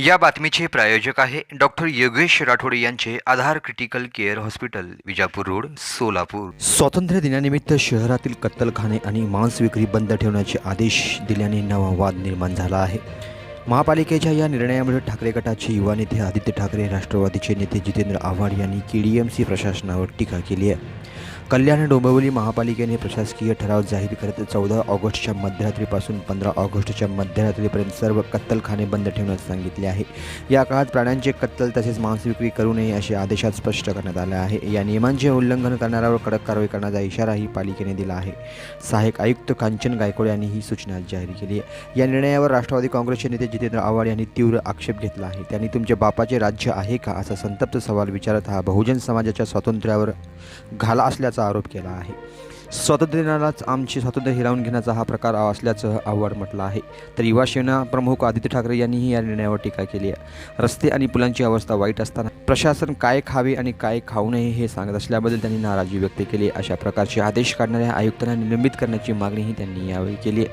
या बातमीचे प्रायोजक आहे डॉक्टर योगेश राठोड यांचे Aadhar critical care hospital Vijapur road Solapur. स्वातंत्र्य दिनानिमित्त शहरातील कत्तलखाने आणि मांस विक्री बंद ठेवण्याचे आदेश दिल्याने नवा वाद निर्माण झाला आहे. महापालिकेच्या या निर्णयामुळे ठाकरे गटाचे युवा नेते आदित्य ठाकरे राष्ट्रवादीचे नेते जितेंद्र आव्हाड यांनी के डी एम सी प्रशासनावर टीका केली आहे. कल्याण डोंबिवली महापालिकेने प्रशासकीय ठराव जाहीर करत चौदा ऑगस्टच्या मध्यरात्रीपासून पंधरा ऑगस्टच्या मध्यरात्रीपर्यंत सर्व कत्तलखाने बंद ठेवण्यास सांगितले आहे. या काळात प्राण्यांचे कत्तल तसेच मांस विक्री करू नये असे आदेशात स्पष्ट करण्यात आले आहे. या नियमांचे उल्लंघन करणाऱ्यावर कडक कारवाई करण्याचा इशाराही पालिकेने दिला आहे. सहाय्यक आयुक्त कांचन गायकवाड यांनी ही सूचना जाहीर केली आहे. या निर्णयावर राष्ट्रवादी काँग्रेसचे नेते जितेंद्र आव्हाड यांनी तीव्र आक्षेप घेतला आहे. त्यांनी तुमचे बापाचे राज्य आहे का? असा संतप्त सवाल विचारत हा बहुजन समाजाच्या स्वातंत्र्यावर घाला असल्याचा असल्याचा आरोप केला आहे. स्वातंत्र्य दिनालाच आमचे स्वातंत्र्य हिरावून घेण्याचा हा प्रकार असल्याचं आव्हाड म्हटलं आहे. तर युवा सेना प्रमुख आदित्य ठाकरे यांनीही या निर्णयावर टीका केली आहे. रस्ते आणि पुलांची अवस्था वाईट असताना प्रशासन काय खावे आणि काय खाऊ नये हे सांगत असल्याबद्दल त्यांनी नाराजी व्यक्त केली अशा प्रकारचे आदेश काढणाऱ्या आयुक्तांना निलंबित करण्याची मागणीही त्यांनी यावेळी केली आहे.